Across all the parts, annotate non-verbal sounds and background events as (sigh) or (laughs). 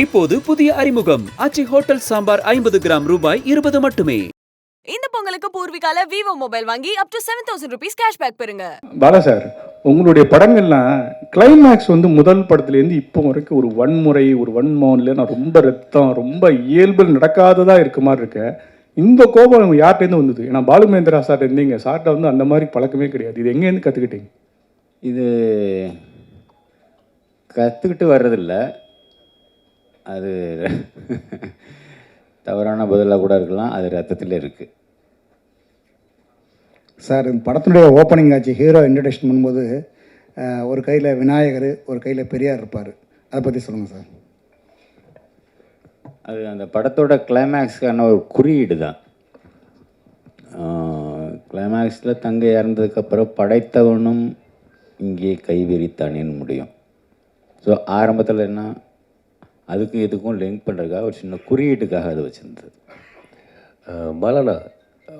இப்போது புதிய அறிமுகம். ஆச்சி ஹோட்டல் சாம்பார் ஐம்பது கிராம் ரூபாய் இருபது மட்டுமே. இந்த பொங்கலுக்கு பூர்விகால விவோ மொபைல் வாங்கி up to seven thousand rupees cashback பெறுங்க. பாலா சார் உங்களுடைய படங்கள்லாம் கிளைமேக்ஸ் வந்து முதல் படத்துலேருந்து இப்போ வரைக்கும் ஒரு வன்முறை ஒரு வன்மோன்ல நான் ரொம்ப ரத்தம் ரொம்ப இயல்பில் நடக்காததா இருக்க மாதிரி இருக்கேன் இந்த கோபம் யார்கிட்டேருந்து வந்தது? ஏன்னா பாலுமேந்திரா சார்ட்ட இருந்தீங்க. சார்ட்ட வந்து அந்த மாதிரி பழக்கமே கிடையாது. இது எங்கேருந்து கற்றுக்கிட்டீங்க இது கற்றுக்கிட்டு வர்றதில்ல. அது (laughs) தவறான பதிலாக கூட இருக்கலாம். அது ரத்தத்தில் இருக்குது சார் இந்த படத்தினுடைய ஓப்பனிங் ஆச்சு ஹீரோ இன்ட்ரடக்ஷன் பண்ணும்போது ஒரு கையில் விநாயகர் ஒரு கையில் பெரியார் இருப்பார். அதை பற்றி சொல்லுங்கள் சார். அது அந்த படத்தோட கிளைமேக்ஸ்க்கான ஒரு குறியீடு தான். கிளைமேக்ஸில் தங்கை இறந்ததுக்கப்புறம் படைத்தவனும் இங்கே கைவிரித்தானேன்னு முடியும். ஸோ ஆரம்பத்தில் என்ன அதுக்கும் இதுக்கும் லிங்க் பண்ணுறதுக்காக ஒரு சின்ன குறியீட்டுக்காக அது வச்சுருந்தது. பாலாண்ணா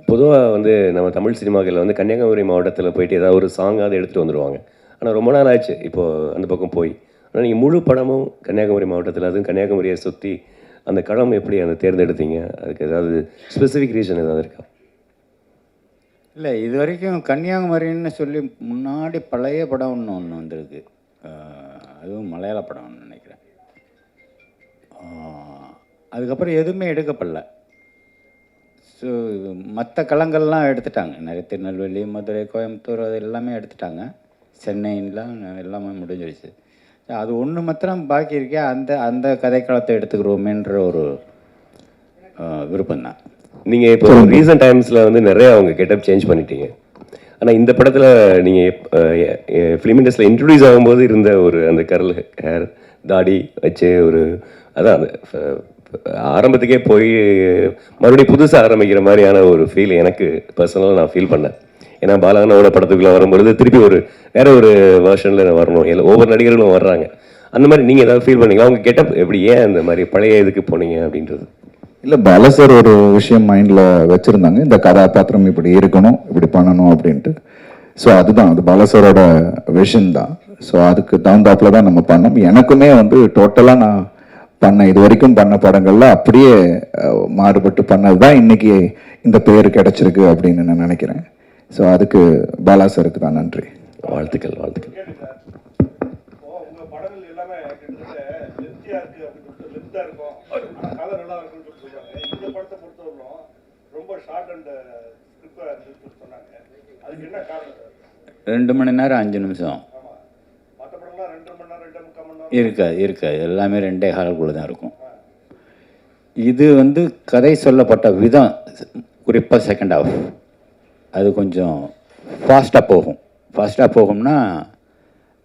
பொதுவாக வந்து நம்ம தமிழ் சினிமாக்களில் வந்து கன்னியாகுமரி மாவட்டத்தில் போயிட்டு ஏதாவது ஒரு சாங்காவது எடுத்துகிட்டு வந்துடுவாங்க ஆனால் ரொம்ப நாள் ஆச்சு இப்போது அந்த பக்கம் போய். ஆனால் நீங்கள் முழு படமும் கன்னியாகுமரி மாவட்டத்தில் அதுவும் கன்னியாகுமரியை சுற்றி அந்த களம் எப்படி அந்த தேர்ந்தெடுத்தீங்க? அதுக்கு ஏதாவது ஸ்பெசிஃபிக் ரீசன் ஏதாவது இருக்கா? இல்லை இது வரைக்கும் கன்னியாகுமரின்னு சொல்லி முன்னாடி பழைய படம் ஒன்று ஒன்று வந்திருக்கு. அதுவும் மலையாள நினைக்கிறேன் ஆஹ் அதுக்கப்புறம் எதுவுமே எடுக்கப்படல. ஸோ மற்ற களங்கள்லாம் எடுத்துட்டாங்க. நிறைய திருநெல்வேலி மதுரை கோயம்புத்தூர் அது எல்லாமே எடுத்துட்டாங்க. சென்னைலாம் எல்லாமே முடிஞ்சிருச்சு. அது ஒன்று மாத்திரம் பாக்கி இருக்கே அந்த அந்த கதைக்களத்தை எடுத்துக்கிறோமேன்ற ஒரு விருப்பம் தான் நீங்கள் இப்போ ரீசெண்ட் டைம்ஸில் வந்து நிறைய அவங்க கெட்டப் சேஞ்ச் பண்ணிட்டீங்க. ஆனால் இந்த படத்தில் நீங்கள் ஃபிலிம் இண்டஸ்ட்ரியில் இன்ட்ரடியூஸ் ஆகும்போது இருந்த ஒரு அந்த கரல் ஹேர் தாடி வச்சு ஒரு அதான் ஆரம்பத்துக்கே போய் மறுபடியும் புதுசாக ஆரம்பிக்கிற மாதிரியான ஒரு ஃபீல் எனக்கு பர்சனலாக நான் ஃபீல் பண்ணேன். ஏன்னா பாலானோட படத்துக்குள்ளே வரும்பொழுது திருப்பி ஒரு வேற ஒரு வேர்ஷனில் வரணும். இல்லை ஒவ்வொரு நடிகர்களும் வர்றாங்க. அந்த மாதிரி நீங்கள் ஏதாவது ஃபீல் பண்ணீங்க அவங்க கெட்டப் எப்படி ஏன் அந்த மாதிரி பழைய இதுக்கு போனீங்க அப்படின்றது? இல்லை பால சார் ஒரு விஷயம் மைண்டில் வச்சுருந்தாங்க. இந்த கதாபாத்திரம் இப்படி இருக்கணும் இப்படி பண்ணணும் அப்படின்ட்டு. ஸோ அதுதான். அது பால சாரோட விஷன் தான். ஸோ அதுக்கு தகுந்தாப்புல தான் நம்ம பண்ணோம். எனக்குமே வந்து டோட்டலாக நான் பண்ண இது வரைக்கும் பண்ண படங்கள்ல அப்படியே மாறுபட்டு பண்ணது தான் இன்னைக்கு இந்த பேர் கிடைச்சிருக்கு அப்படின்னு நான் நினைக்கிறேன். ஸோ அதுக்கு பாலா சாருக்கு தான் நன்றி. வாழ்த்துக்கள் வாழ்த்துக்கள். ரொம்ப ஷார்ட் அண்ட் சொன்னாங்க. ரெண்டு மணி நேரம் அஞ்சு நிமிஷம். இருக்காது இருக்காது. எல்லாமே ரெண்டே காலக்குள்ளே தான் இருக்கும். இது வந்து கதை சொல்லப்பட்ட விதம் குறிப்பாக செகண்ட் ஆஃப் அது கொஞ்சம் ஃபாஸ்ட்டாக போகும். ஃபாஸ்ட்டாக போகும்னா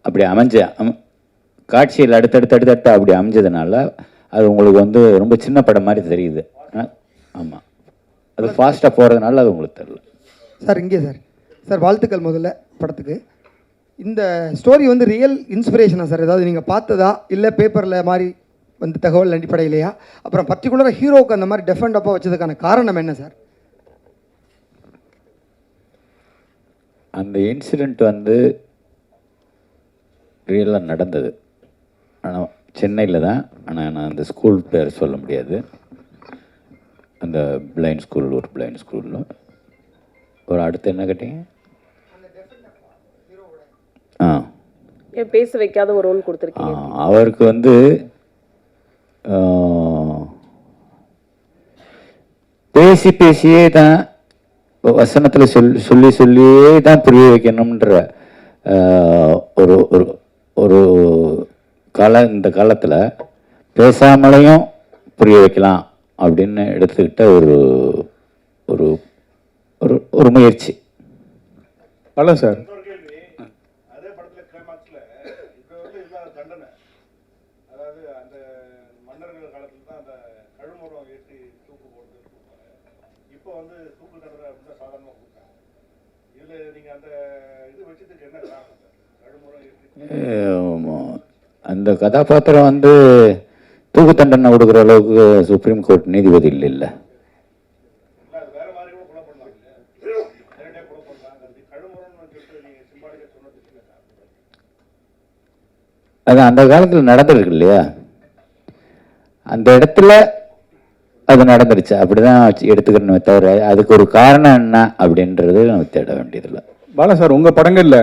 அப்படி அமைஞ்ச அம் காட்சியில் அடுத்தடுத்து அடுத்தடுத்து அப்படி அமைஞ்சதுனால அது உங்களுக்கு வந்து ரொம்ப சின்ன படம் மாதிரி தெரியுது. ஆமாம் அது ஃபாஸ்ட்டாக போகிறதுனால அது உங்களுக்கு தெரியல. சார் இங்கே சார். சார் வாழ்த்துக்கள் முதல்ல படத்துக்கு. இந்த ஸ்டோரி வந்து ரியல் இன்ஸ்பிரேஷனா சார். ஏதாவது நீங்கள் பார்த்ததா? இல்லை பேப்பரில் மாதிரி வந்து தகவல் அடிப்படையிலையா? அப்புறம் பர்டிகுலராக ஹீரோவுக்கு அந்த மாதிரி டெஃபண்ட் அப்பா வச்சதுக்கான காரணம் என்ன சார்? அந்த இன்சிடெண்ட் வந்து ரியலாக நடந்தது. ஆனால் சென்னையில் தான். ஆனால் நான் அந்த ஸ்கூல் பேர் சொல்ல முடியாது. அந்த பிளைண்ட் ஸ்கூல் ஒரு பிளைண்ட் ஸ்கூலில் ஒரு அடுத்து என்ன கேட்டீங்க? பேச வைக்காத ஒரு ரோல் ஆ, கொடுத்துருக்கீங்க அவருக்கு வந்து பேசி பேசியே தான் வசனத்தில் சொல் சொல்லி சொல்லியே தான் புரிய வைக்கணுன்ற ஆ, ஒரு ஒரு ஒரு கால இந்த காலத்தில் பேசாமலையும் புரிய வைக்கலாம் அப்படின்னு எடுத்துக்கிட்ட ஒரு ஒரு ஒரு ஒரு முயற்சி. பல சார் அதே படத்தில் கிளைமாக்ஸில் இப்போ வந்து இல்லாத தண்டனை அதாவது அந்த மன்னர்கள் காலத்தில் தான் அந்த கழுமரம் ஏற்றி தூக்கு போடுறது இப்போ வந்து தூக்கு தண்டனை அப்படின்னு சாதாரணமாக கொடுத்தாங்க இதில் நீங்கள் அந்த இது வச்சதுக்கு என்ன காரணம் சார் கழுமரம் ஏற்றி ஆமா. அந்த கதாபாத்திரம் வந்து தூக்கு தண்டனை கொடுக்குற அளவுக்கு சுப்ரீம் கோர்ட் நீதிபதி இல்லை இல்லை. அது அந்த காலத்தில் நடந்திருக்கு இல்லையா? அந்த இடத்துல அது நடந்துருச்சு. அப்படிதான் வச்சு எடுத்துக்கணுமே தவிர அதுக்கு ஒரு காரணம் என்ன அப்படின்றது நம்ம தேட வேண்டியதில்லை. பாலா சார் உங்கள் படங்களில்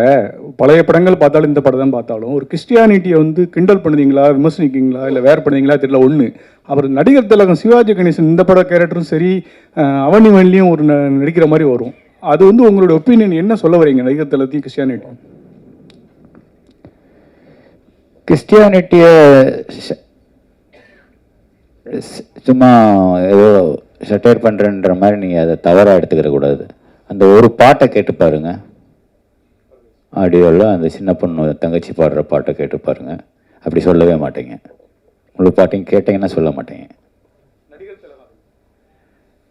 பழைய படங்கள் பார்த்தாலும் இந்த படம் தான் பார்த்தாலும் ஒரு கிறிஸ்டியானிட்டியை வந்து கிண்டல் பண்ணுதீங்களா விமர்சனிக்கீங்களா இல்லை வேறு பண்ணுதீங்களா தெரியல ஒன்று அப்புறம் நடிகர் திலகம் சிவாஜி கணேசன் இந்த பட கேரக்டரும் சரி அவனி மணிலையும் ஒரு ந- நடிக்கிற மாதிரி வரும். அது வந்து உங்களோட ஒப்பீனியன் என்ன சொல்ல வரீங்க நடிகர் திலகத்தையும் கிறிஸ்டியானிட்டி கிறிஸ்டியானிட்டியை சும்மா ஏதோ சட்டையர் பண்ணுறன்ற மாதிரி நீங்கள் அதை தவறாக எடுத்துக்கிற கூடாது அந்த ஒரு பாட்டை கேட்டு பாருங்கள் ஆடியோவில் அந்த சின்ன பொண்ணு தங்கச்சி பாடுற பாட்டை கேட்டு பாருங்கள் அப்படி சொல்லவே மாட்டேங்க. முழு பாட்டையும் கேட்டீங்கன்னா சொல்ல மாட்டேங்க.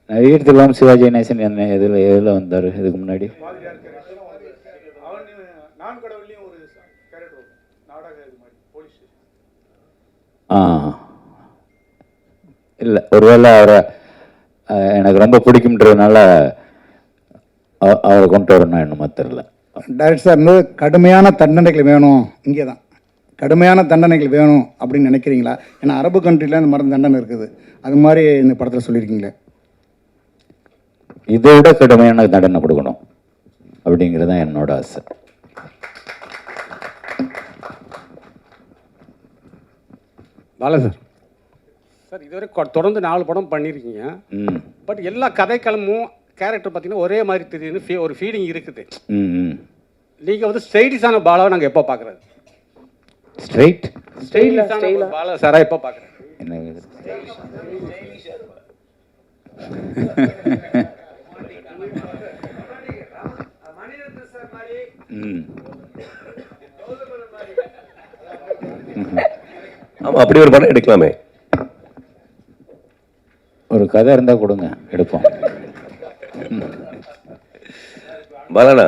நடிகர் திலகம் சிவாஜி கணேசன் என்ன எதில் எதில் வந்தார்? இதுக்கு முன்னாடி? ஒரு ஆ. இல்லை ஒருவேளை அவரை எனக்கு ரொம்ப பிடிக்கும்ன்றதுனால அவ- அவரை கொண்டு வரணும் என்னமோ தெரில டைரக்டர் சார் வந்து கடுமையான தண்டனைகள் வேணும். இங்கே தான். கடுமையான தண்டனைகள் வேணும் அப்படின்னு நினைக்கிறீங்களா? ஏன்னா அரபு கண்ட்ரியில் இந்த மாதிரி தண்டனை இருக்குது. அது மாதிரி இந்த படத்தில் சொல்லியிருக்கீங்களே. இதை விட கடுமையான தண்டனை கொடுக்கணும். அப்படிங்கிறது தான் என்னோட ஆசை. பாலா சார். சார் இதுவரை கொ- தொடர்ந்து நாலு படம் பண்ணியிருக்கீங்க. பட் எல்லா கதைக்களமும் கேரக்டர் பார்த்தீங்கன்னா ஒரே மாதிரி தெரியுதுன்னு ஒரு ஃபீலிங் இருக்குது. நீங்கள் வந்து ஸ்டைலிஷான பாலாவை நாங்கள் எப்போ பார்க்குறது? ஸ்ட்ரைட்? ஸ்டைலிஷான பாலா சாரா எப்போ பார்க்குறது? ஆமாம் அப்படி ஒரு படம் எடுக்கலாமே. ஒரு கதை இருந்தால் கொடுங்க எடுப்போம். பாலாண்ணா.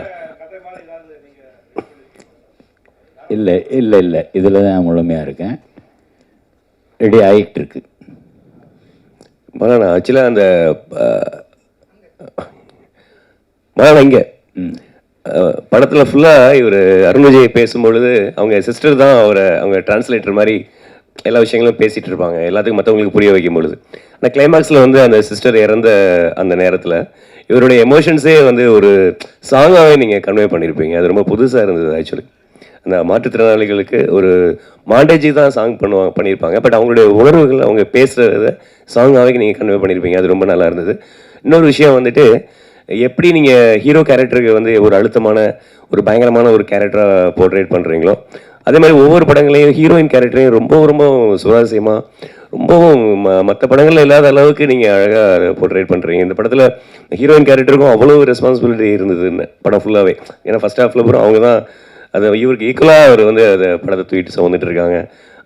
இல்லை இல்லை இல்லை. இதில் தான் முழுமையாக இருக்கேன். ரெடி ஆகிட்டு இருக்கு பாலாண்ணா ஆக்சுவலாக அந்த பாலாண்ணா இங்கே. படத்தில் ஃபுல்லாக இவர் அருண் விஜய் பேசும்பொழுது அவங்க சிஸ்டர் தான் அவரை அவங்க டிரான்ஸ்லேட்டர் மாதிரி எல்லா விஷயங்களும் பேசிகிட்டு இருப்பாங்க. எல்லாத்துக்கும் மற்றவங்களுக்கு புரிய வைக்கும் பொழுது ஆனால் கிளைமாக்ஸில் வந்து அந்த சிஸ்டர் இறந்த அந்த நேரத்தில் இவருடைய எமோஷன்ஸே வந்து ஒரு சாங்காகவே நீங்கள் கன்வே பண்ணியிருப்பீங்க அது ரொம்ப புதுசாக இருந்தது ஆக்சுவலி அந்த மாற்றுத்திறனாளிகளுக்கு ஒரு மாண்டேஜி தான் சாங் பண்ணுவாங்க பண்ணியிருப்பாங்க பட் அவங்களுடைய உணர்வுகள் அவங்க பேசுகிறத சாங்காகவே நீங்கள் கன்வே பண்ணியிருப்பீங்க அது ரொம்ப நல்லா இருந்தது. இன்னொரு விஷயம் வந்துட்டு எப்படி நீங்கள் ஹீரோ கேரக்டருக்கு வந்து ஒரு அழுத்தமான ஒரு பயங்கரமான ஒரு கேரக்டராக போர்ட்ரேட் பண்ணுறீங்களோ அதே மாதிரி ஒவ்வொரு படங்களையும் ஹீரோயின் கேரக்டரையும் ரொம்ப ரொம்ப சுவாரஸ்யமாக ரொம்பவும் மற்ற படங்களில் இல்லாத அளவுக்கு நீங்கள் அழகாக போர்ட்ரேட் பண்ணுறீங்க இந்த படத்தில் ஹீரோயின் கேரக்டருக்கும் அவ்வளோ ரெஸ்பான்சிபிலிட்டி இருந்ததுன்னு படம் ஃபுல்லாகவே ஏன்னா ஃபஸ்ட் ஹாஃபில் பூரா அவங்க தான் அதை இவருக்கு ஈக்குவலாக அவர் வந்து அதை படத்தை தூக்கிட்டு சுமந்துட்டு இருக்காங்க.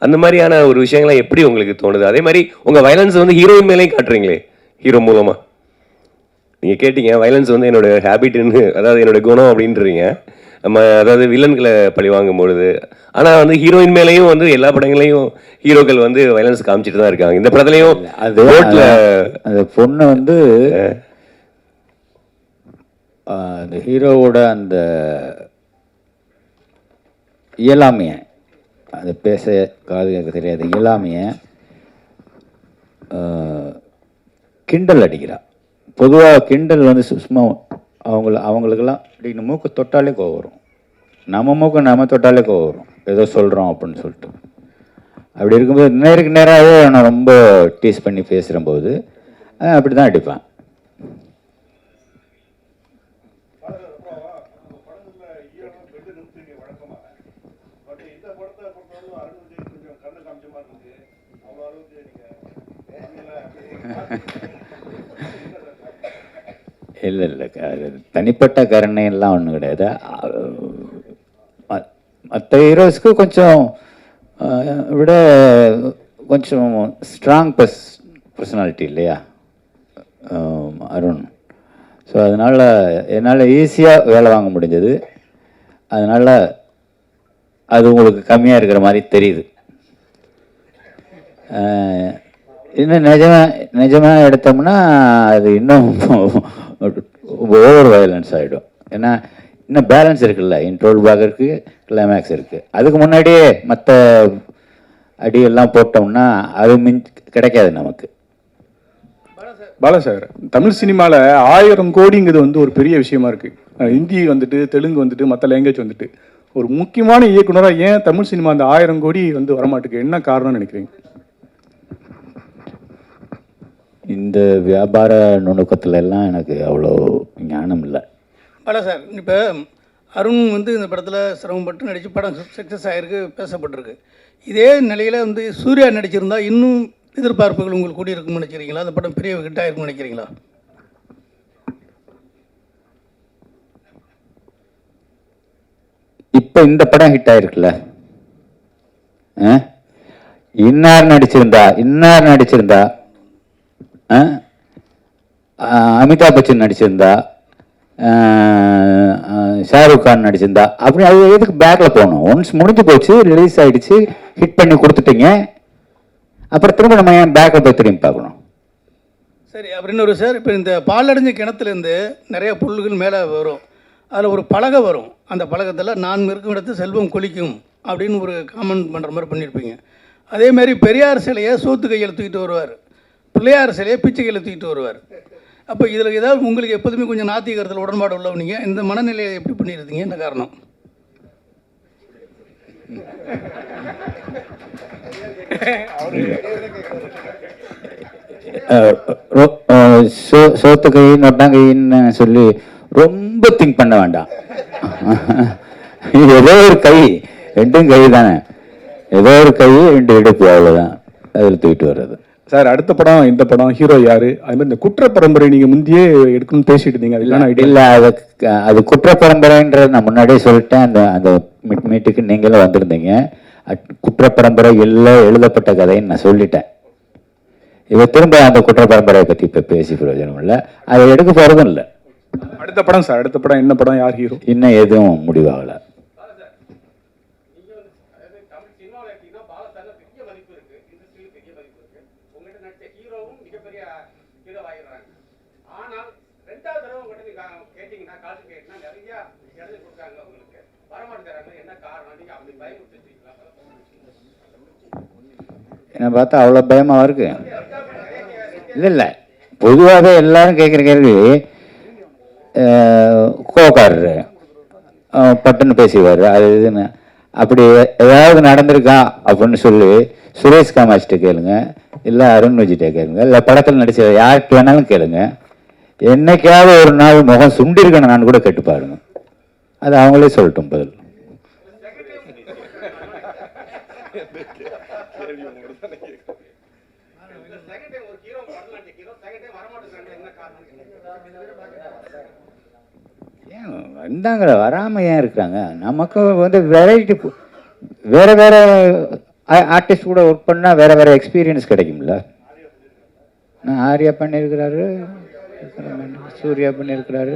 அந்த மாதிரியான ஒரு விஷயங்கள்லாம் எப்படி உங்களுக்கு தோணுது? அதே மாதிரி உங்கள் வயலன்ஸ் வந்து ஹீரோயின் மேலேயும் காட்டுறீங்களே ஹீரோ மூலமாக நீங்கள் கேட்டீங்க வயலன்ஸ் வந்து என்னோட ஹேபிட்னு அதாவது என்னோட குணம் அப்படின்றீங்க. நம்ம அதாவது வில்லன்களை பழி வாங்கும் பொழுது ஆனால் வந்து ஹீரோயின் மேலேயும் வந்து எல்லா படங்களையும் ஹீரோக்கள் வந்து வயலன்ஸ் காமிச்சிட்டு தான் இருக்காங்க. இந்த படத்துலையும் அது ரோட்ல அந்த பொண்ணு வந்து அந்த ஹீரோவோட அந்த இயலாமைய அது பேச காது கேட்க தெரியாது இயலாமைய கிண்டல் அடிக்கிறா. பொதுவாக கிண்டல் வந்து சும்மா அவங்கள அவங்களுக்கெல்லாம் அப்படின்னு மூக்கு தொட்டாலே கோவம் வரும். நம்ம மூக்கு நம்ம தொட்டாலே கோவம் வரும் ஏதோ சொல்கிறோம் அப்படின்னு சொல்லிட்டு. அப்படி இருக்கும்போது நேருக்கு நேராகவே நான் ரொம்ப டீஸ் பண்ணி பேசுகிறம்போது அப்படி தான் அடிப்பேன். (laughs) இல்லை இல்லை அது தனிப்பட்ட கருணையெல்லாம் ஒன்றும் கிடையாது. மற்ற ஹீரோஸ்க்கு கொஞ்சம் விட கொஞ்சம் ஸ்ட்ராங் பர்ஸ் பர்சனாலிட்டி இல்லையா? அருண். ஸோ அதனால் என்னால் ஈஸியாக வேலை வாங்க முடிஞ்சது. அதனால் அது உங்களுக்கு கம்மியாக இருக்கிற மாதிரி தெரியுது. இன்னும் நிஜமாக நிஜமாக எடுத்தோம்னா அது இன்னும் ஓவர் வயலன்ஸ் ஆகிடும் ஏன்னா இன்னும் பேலன்ஸ் இருக்குல்ல. இன்ட்ரோல் பாக் இருக்குது கிளைமேக்ஸ் இருக்குது அதுக்கு முன்னாடியே மற்ற அடியெல்லாம் போட்டோம்னா அது மின் கிடைக்காது நமக்கு. பாலா சார் தமிழ் சினிமாவில் ஆயிரம் கோடிங்கிறது வந்து ஒரு பெரிய விஷயமா இருக்கு. அஹ் ஹிந்தி வந்துட்டு தெலுங்கு வந்துட்டு மற்ற லாங்குவேஜ் வந்துட்டு. ஒரு முக்கியமான இயக்குனராக ஏன் தமிழ் சினிமா அந்த ஆயிரம் கோடி வந்து வரமாட்டுக்கு? என்ன காரணம்னு நினைக்கிறீங்க? இந்த வியாபார நுணுக்கத்துல எல்லாம் எனக்கு அவ்வளோ ஞானம் இல்லை. பல சார். இப்போ அருண் வந்து இந்த படத்தில் சிரமப்பட்டு நடித்து படம் சக்ஸஸ் ஆகிருக்கு பேசப்பட்டிருக்கு. இதே நிலையில் வந்து சூர்யா நடிச்சிருந்தா இன்னும் எதிர்பார்ப்புகள் உங்களுக்கு கூடி இருக்கும்னு நினைக்கிறீங்களா? அந்த படம் பெரிய ஹிட் இருக்கும் நினைக்கிறீங்களா? இப்போ இந்த படம் ஹிட் ஆயிருக்குல்ல? ஆ? இன்னார் நடிச்சிருந்தா இன்னார் நடிச்சிருந்தா ஆ? அமிதாப் பச்சன் நடிச்சிருந்தா ஷாருக் கான் நடிச்சிருந்தா. அப்படி அது எதுக்கு பேக்கில் போகணும் ஒன்ஸ் முடிஞ்சு போச்சு ரிலீஸ் ஆகிடுச்சு ஹிட் பண்ணி கொடுத்துட்டீங்க. அப்புறம் திரும்ப நம்ம ஏன் பேக்கில் போய் திரும்பி பார்க்கணும்? சரி அப்படின்னு ஒரு சார் இப்போ இந்த பாலடைஞ்ச கிணத்துலேருந்து நிறைய புல்லுகள் மேலே வரும். அதில் ஒரு பலகை வரும். அந்த பலகத்தில் நான் இருக்கும் இடத்து செல்வம் கொலிக்கும் அப்படின்னு ஒரு காமெண்ட் பண்ணுற மாதிரி பண்ணியிருப்பீங்க. அதே மாதிரி பெரியார் சிலையை சோத்து கையில் தூக்கிட்டு வருவார். பிள்ளையார் சிலையை பிச்சை கையில் தூக்கிட்டு வருவார். அப்போ இதில் ஏதாவது உங்களுக்கு எப்போதுமே கொஞ்சம் நாத்திகரத்தில் உடன்பாடு உள்ளவனிங்க இந்த மனநிலையை எப்படி பண்ணியிருந்தீங்க என்ன காரணம்? சோத்த சோ- கை நொட்டாங்கைன்னு சொல்லி ரொம்ப திங்க் பண்ண வேண்டாம். (laughs) ஏதோ ஒரு கை ரெண்டும் கை தானே ஏதோ ஒரு கை ரெண்டு இடுப்பு அவ்வளோதான் அதில் தூக்கிட்டு வர்றது. சார் அடுத்த படம் இந்த படம் ஹீரோ யாரு? அது மாதிரி இந்த குற்ற பரம்பரை நீங்க முந்தையே எடுக்கணும்னு பேசிட்டு இருந்தீங்க அதுக்கான ஐடியா இல்லை அது அது குற்ற பரம்பரைன்றது நான் முன்னாடியே சொல்லிட்டேன். அந்த அந்த மீட் மீட்டுக்கு நீங்களும் வந்திருந்தீங்க. அட்- குற்ற பரம்பரை எல்லாம் எழுதப்பட்ட கதைன்னு நான் சொல்லிட்டேன். இவ திரும்ப அந்த குற்ற பரம்பரையை பற்றி இப்போ பேசி பிரயோஜனம் இல்லை. அதை எடுக்க போகிறதும் இல்லை. அடுத்த படம் சார் அடுத்த படம் என்ன படம் யார் ஹீரோ? இன்னும் எதுவும் முடிவாகலை தமிழ் சினிமாவில் எடுத்தீங்கன்னா பாலசாரில் பெரிய மதிப்பு இருக்கு இண்டஸ்ட்ரியில் பெரிய மதிப்பு இருக்கு உங்கள்கிட்ட நடிச்ச ஹீரோவும் மிகப்பெரிய ஹீரோ ஆகிடுறாங்க ஆனால் ரெண்டாவது தடவை உங்கள்கிட்ட நீங்க கேட்டீங்கன்னா காசு கேட்டீங்கன்னா நிறைய இடது கொடுத்தாங்க உங்களுக்கு வரமாட்டேங்கிறாங்க என்ன காரணம் நீங்க அப்படி பயமுறுத்திட்டீங்களா என்னை பார்த்தா அவ்வளோ பயமாக இருக்கு. இல்லை இல்லை பொதுவாகவே எல்லாரும் கேட்குற கேள்வி அஹ், பட்டுன்னு பேசிடுவார் அது இதுன்னு. அப்படி ஏதாவது நடந்திருக்கா அப்படின்னு சொல்லி சுரேஷ் காமாட்சிட்ட கேளுங்க இல்லை அருண் விஜய்கிட்ட கேளுங்க இல்லை படத்தில் நடிச்ச யார்கிட்ட வேணாலும் கேளுங்க. என்னைக்காவது ஒரு நாள் முகம் சுண்டிருக்கணும் நான் கூட கேட்டு பாருங்க அது அவங்களே சொல்லட்டும் பதில் செகண்ட் டைம் ஒரு ஹீரோ படம் நடிச்ச ஹீரோ செகண்ட் டைம் வரமாட்டேங்கிறாங்க என்ன காரணம் ஏன் வந்தாங்களே வராமல் ஏன் இருக்கிறாங்க? நமக்கு வந்து வெரைட்டி வேற வேற ஆர்டிஸ்ட் கூட ஒர்க் பண்ணால் வேற வேற எக்ஸ்பீரியன்ஸ் கிடைக்கும்ல. நான் ஆர்யா பண்ணியிருக்கிறாரு சூர்யா பண்ணியிருக்கிறாரு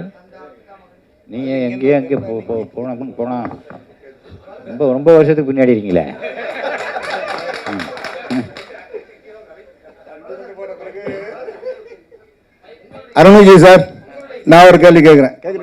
நீங்கள் எங்கேயோ எங்கேயோ போ போ போனோம்னு போனால் ரொம்ப ரொம்ப வருஷத்துக்கு பின்னாடி இருக்கீங்களே. அருண் விஜய் சார் நான் ஒரு கேள்வி கேட்குறேன். சார்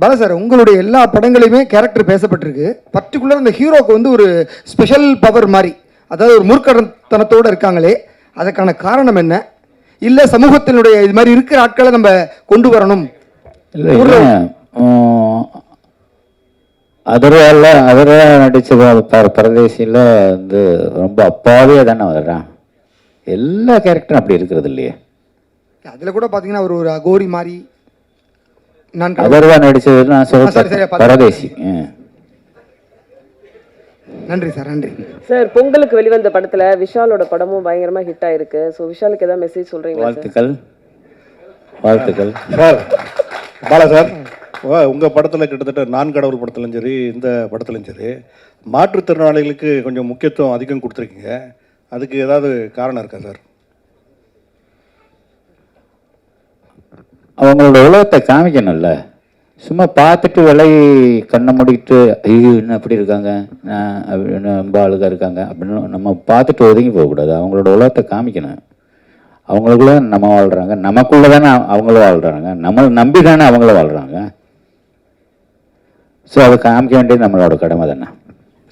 பாலா சார் உங்களுடைய எல்லா படங்களையுமே கேரக்டர் பேசப்பட்டிருக்கு. பர்டிகுலர் அந்த ஹீரோக்கு வந்து ஒரு ஸ்பெஷல் பவர் மாதிரி அதாவது ஒரு மூர்க்கடத்தனத்தோடு இருக்காங்களே அதுக்கான காரணம் என்ன? இல்லை சமூகத்தினுடைய இது மாதிரி இருக்கிற ஆட்களை நம்ம கொண்டு வரணும்? இல்லை அதர்வால அதர்வா நடிச்ச ப- பரதேசியில் வந்து ரொம்ப அப்பாவே தானே வர்றான் எல்லா கேரக்டரும் அப்படி இருக்கிறது இல்லையே. அதில் கூட பார்த்தீங்கன்னா ஒரு ஒரு அகோரி மாதிரி நான். அதர்வா நடிச்சது நான் சொல்ல பார்த்து- பரதேசி. நன்றி சார் நன்றி. சார் பொங்கலுக்கு வெளிவந்த படத்துல விஷாலோட படமும் பயங்கரமா ஹிட் ஆயிருக்கு. ஸோ விஷாலுக்கு ஏதாவது மெசேஜ் சொல்றீங்களா சார்? வாழ்த்துக்கள். வாழ்த்துக்கள். Sir Bala sir. உங்கள் படத்தில் கிட்டத்தட்ட நான் கடவுள் படத்துலையும் சரி இந்த படத்துலையும் சரி மாற்றுத்திறனாளிகளுக்கு கொஞ்சம் முக்கியத்துவம் அதிகம் கொடுத்துருக்கீங்க. அதுக்கு ஏதாவது காரணம் இருக்கா சார்? அவங்களோட உலகத்தை காமிக்கணும்ல. சும்மா பார்த்துட்டு விலை கண்ணை மூடிக்கிட்டு ஐயோ என்ன அப்படி இருக்காங்க? அப்படின்னு ரொம்ப அழுகா இருக்காங்க? அப்படின்னு நம்ம பார்த்துட்டு ஒதுங்கி போகக்கூடாது. அவங்களோட உலகத்தை காமிக்கணும். அவங்களுக்குள்ள நம்ம வாழ்கிறாங்க நமக்குள்ளே தானே அவங்களும் வாழ்கிறாங்க நம்மளை நம்பி தானே அவங்களும் வாழ்கிறாங்க ஸோ அதை காமிக்க வேண்டியது நம்மளோட கடமை தானே.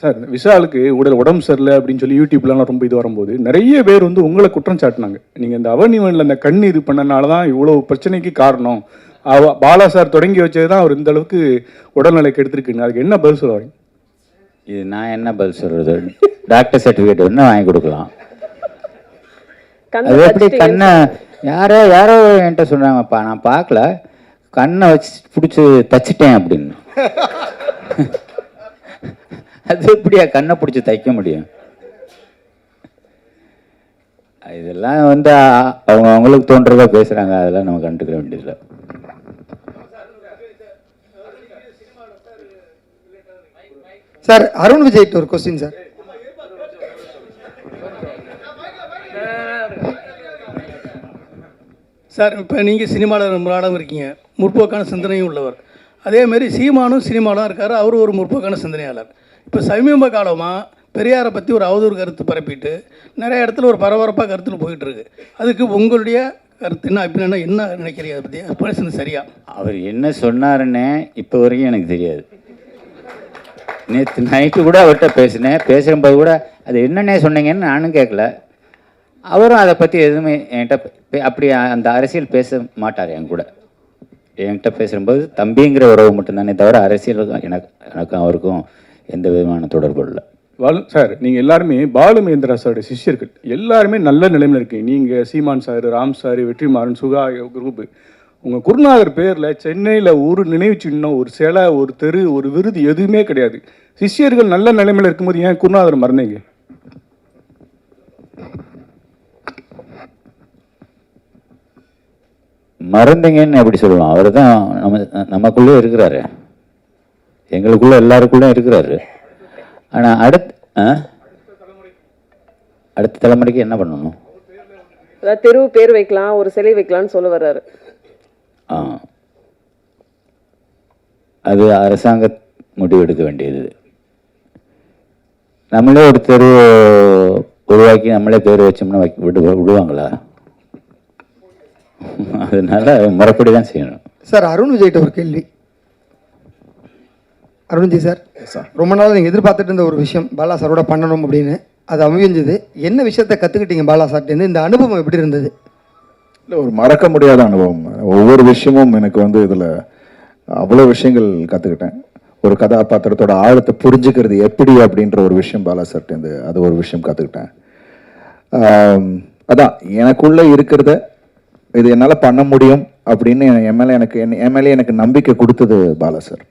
சார் விஷாலுக்கு உடல் உடம்பு சரியில்லை அப்படின்னு சொல்லி யூடியூப்லாம் ரொம்ப இது வரும்போது நிறைய பேர் வந்து உங்களை குற்றம் சாட்டினாங்க. நீங்கள் இந்த அவனிவனில் அந்த கண் இது பண்ணனால தான் இவ்வளோ பிரச்சனைக்கு காரணம். அவ பாலா சார் தொடங்கி வச்சது தான் அவர் இந்த அளவுக்கு உடல்நிலை கெடுத்துருக்குன்னு அதுக்கு என்ன பதில் சொல்ல வரீங்க? இது நான் என்ன பதில் சொல்கிறது டாக்டர் சர்டிஃபிகேட் வேணா வாங்கி கொடுக்கலாம். அது எப்படி. கண்ணை யாரோ யாரோ என்கிட்ட சொன்னாங்கப்பா நான் பார்க்கல. கண்ணை வச்சு பிடிச்சி தச்சிட்டேன் அப்படின்னு. (laughs) அது எப்படியா கண்ணை பிடிச்சி தைக்க முடியும்? இதெல்லாம் வந்து அவங்க அவங்களுக்கு தோன்றதா பேசுகிறாங்க அதெல்லாம் நம்ம கண்டுக்கிற வேண்டியதில்லை. சார் அருண் விஜய்ட்டு ஒரு கொஸ்டின் சார். சார் இப்போ நீங்கள் சினிமாவில் ரொம்ப நாளாக இருக்கீங்க. முற்போக்கான சிந்தனையும் உள்ளவர். அதேமாரி சீமானும் சினிமாவில் இருக்கார். அவரும் ஒரு முற்போக்கான சிந்தனையாளர். இப்போ சமீப காலமாக பெரியாரை பற்றி ஒரு அவதூறு கருத்து பரப்பிட்டு நிறைய இடத்துல ஒரு பரபரப்பாக கருத்துன்னு போயிட்டுருக்கு. அதுக்கு உங்களுடைய கருத்து என்ன அப்படின்னா என்ன நினைக்கிறீங்க? அதை பற்றி பேசுனது சரியா? அவர் என்ன சொன்னாருன்னு இப்போ வரைக்கும் எனக்கு தெரியாது. நேற்று நைட்டு கூட அவர்கிட்ட பேசினேன். பேசும்போது கூட அது என்னன்னே சொன்னீங்கன்னு நானும் கேட்கல அவரும் அதை பற்றி எதுவுமே என்கிட்ட பே- அப்படி அந்த அரசியல் பேச மாட்டார் என் கூட. என்கிட்ட பேசும்போது தம்பிங்கிற உறவு மட்டும்தானே தவிர அரசியல் எனக்கு எனக்கும் அவருக்கும் எந்த விதமான தொடர்பு இல்லை. பாலு சார் நீங்கள் எல்லாருமே பாலு மகேந்திரா சாரோட சிஷ்யர்கள் எல்லாருமே நல்ல நிலைமையில் இருக்கீங்க நீங்கள் Seeman sir Ram sir Vetrimaaran Suka group உங்கள் குருநாதர் பேரில் சென்னையில் ஒரு நினைவு சின்னம் ஒரு சிலை ஒரு தெரு ஒரு விருது எதுவுமே கிடையாது. சிஷ்யர்கள் நல்ல நிலைமையில் இருக்கும்போது ஏன் குருநாதர் மறந்தீங்க? மறந்தீங்கன்னு எப்படி சொல்லலாம்? அவர் தான் நம்ம நமக்குள்ளே இருக்கிறாரு. எங்களுக்குள்ள எல்லாருக்குள்ளே இருக்கிறாரு. ஆனால் அடுத்த ஆ? அடுத்த தலைமுறைக்கு என்ன பண்ணணும்? தெருவு பேர் வைக்கலாம் ஒரு சிலை வைக்கலாம்னு சொல்ல வர்றாரு. ஆ. அது அரசாங்க முடிவெடுக்க வேண்டியது. நம்மளே ஒரு தெரு உருவாக்கி நம்மளே பேர் வச்சோம்னா விடு விடுவாங்களா? அதனால முறைப்படி தான் செய்யணும். சார் அருண் விஜய்ட்ட ஒரு கேள்வி. அருண் விஜய் சார் ரொம்ப நாள் நீங்கள் எதிர்பார்த்துட்டு இருந்த ஒரு விஷயம் பாலா சாரோட பண்ணணும் அப்படின்னு. அது அமைஞ்சது. என்ன விஷயத்த கற்றுக்கிட்டீங்க பாலா சார்ட்டேருந்து இந்த அனுபவம் எப்படி இருந்தது? இல்லை ஒரு மறக்க முடியாத அனுபவம். ஒவ்வொரு விஷயமும் எனக்கு வந்து இதில் அவ்வளோ விஷயங்கள் கற்றுக்கிட்டேன் ஒரு கதாபாத்திரத்தோட ஆழத்தை புரிஞ்சுக்கிறது எப்படி அப்படின்ற ஒரு விஷயம் பாலா சார்ட்டேருந்து அது ஒரு விஷயம் கற்றுக்கிட்டேன் அதான் எனக்குள்ளே இருக்கிறத இது என்னால் பண்ண முடியும் அப்படின்னு மேலே எனக்கு என் மேலே எனக்கு நம்பிக்கை கொடுத்தது Bala sir.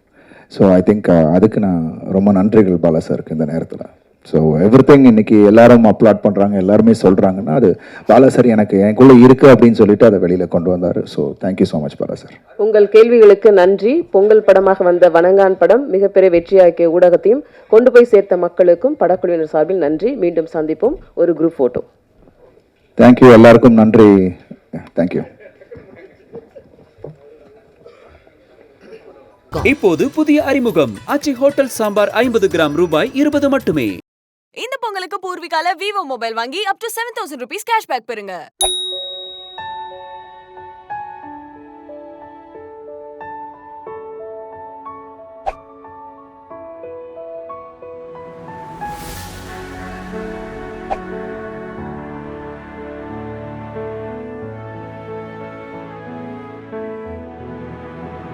So I think அதுக்கு நான் ரொம்ப நன்றிகள் பாலா சாருக்கு இந்த நேரத்தில். ஸோ எவ்ரி திங் இன்னைக்கு எல்லாரும் அப்லாட் பண்ணுறாங்க எல்லாருமே சொல்கிறாங்கன்னா அது பாலா சார் எனக்கு எனக்குள்ளே இருக்குது அப்படின்னு சொல்லிட்டு அதை வெளியில் கொண்டு வந்தார். So thank you so much Bala sir. உங்கள் கேள்விகளுக்கு நன்றி. பொங்கல் படமாக வந்த வணங்கான் படம் மிகப்பெரிய வெற்றியாக்கிய ஊடகத்தையும் கொண்டு போய் சேர்த்த மக்களுக்கும் படக்குழுவினர் சார்பில் நன்றி. மீண்டும் சந்திப்போம். ஒரு குரூப் போட்டோ தேங்க்யூ எல்லாருக்கும் நன்றி. தேங்க்யூ இப்போது புதிய அறிமுகம். ஆச்சி ஹோட்டல் சாம்பார் ஐம்பது கிராம் ரூபாய் இருபது மட்டுமே. இந்த பொங்கலுக்கு பூர்விகால விவோ மொபைல் வாங்கி up to seven thousand rupees cashback பெறுங்க.